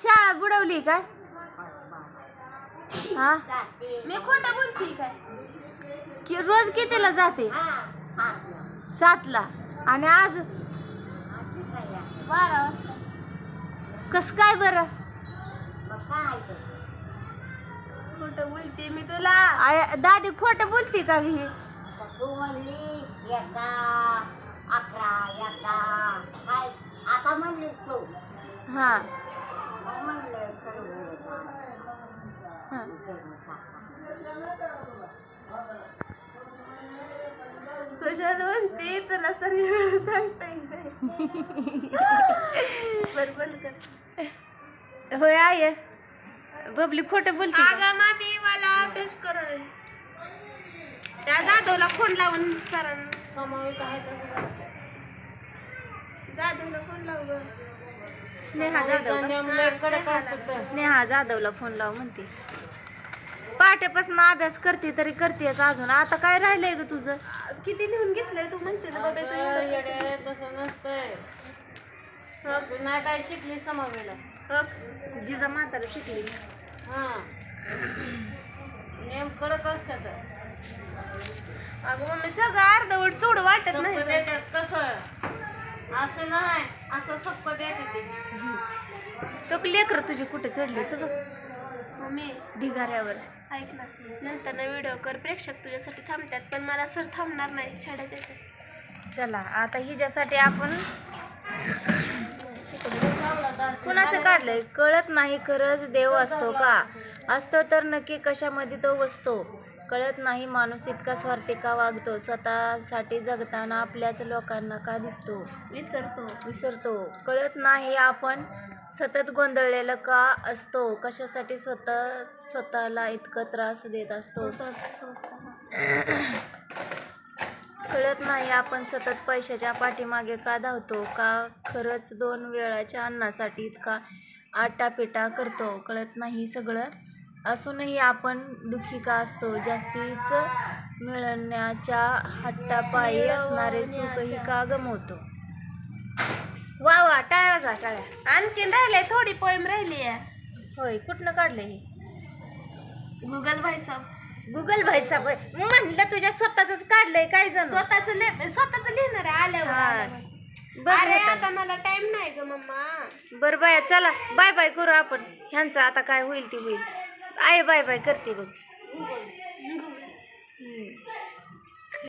शाळा बुडवली काय हा? मी खोटं बोलते काय कि रोज कितीला जाते? सातला. आणि आज? बारा वाजता. कस काय बरं? खोटं बोलते मी तुला. आय- दादी खोट बोलती का ही? तू म्हणली एकदा अकरा काय? आता म्हणली तू. हा. तुझ्या म्हणते तुला सर्व वेळ सांगता येईल नाही. बंद कर होय आय बबली खोट बोलते का? अगं मामी मला अभ्यास करून त्या जाधवला फोन लावून सरांना जाधवला फोन लाव ग. स्नेहा जाधव? स्नेहा जाधवला फोन लाव म्हणते. पहाटेपासून अभ्यास करते तरी करतेच अजून. आता काय राहिलंय ग तुझं? किती लिहून घेतलंय तू कशाला? तसं नसतंय. नाही काय शिकली समावेला. जिजा म्हातारा शिकली. हा. नेम कडक असतात अगं मम्मी सगळं अर्धवट सोड वाटत नाही. कसं असं नाही असं सप्प देते ते. तो लेकर तुझी कुठे चढली तू मम्मी ढिगाऱ्यावर. ऐक ना. नंतर ना व्हिडिओ कर प्रेक्षक तुझ्यासाठी थांबतात पण मला सर थांबणार नाही. छाड्यात येतात चला आता हिच्यासाठी आपण कुणाचं काढलंय? कळत नाही खरंच देव असतो का? असतो तर नक्की कशामध्ये तो बसतो? कळत नाही माणूस इतका स्वार्थी का वागतो स्वतःसाठी जगताना आपल्याच लोकांना का दिसतो? विसरतो. विसरतो. कळत नाही आपण सतत गोंधळलेलं का असतो? कशासाठी स्वतः स्वतःला इतकं त्रास देत असतो? कळत नाही आपण सतत पैशाच्या पाठीमागे का धावतो? का खरंच दोन वेळाच्या अन्नासाठी इतका आटापिटा करतो? कळत नाही सगळं? असूनही आपण दुःखी का असतो? जास्तीच मिळण्याच्या हट्टापायी असणारे सुखही का गमवतो? वा वा टाळ्या वाजा टाळ्या. आणखीन राहिलंय थोडी पोएम राहिली आहे. होय कुठनं काढलं हे? गुगल भाई साहेब गुगल भाई साहेब म्हणलं तुझ्या स्वतःच काढलंय काय जण? स्वतःच स्वतःच लिहिणार आहे आल्यावर अरे आता. आता मला टाइम नाही ग मम्मा. बर बाया चला. बाय बाय करू आपण. ह्यांचं आता काय होईल ते होईल. आहे बाय बाय करते बघ.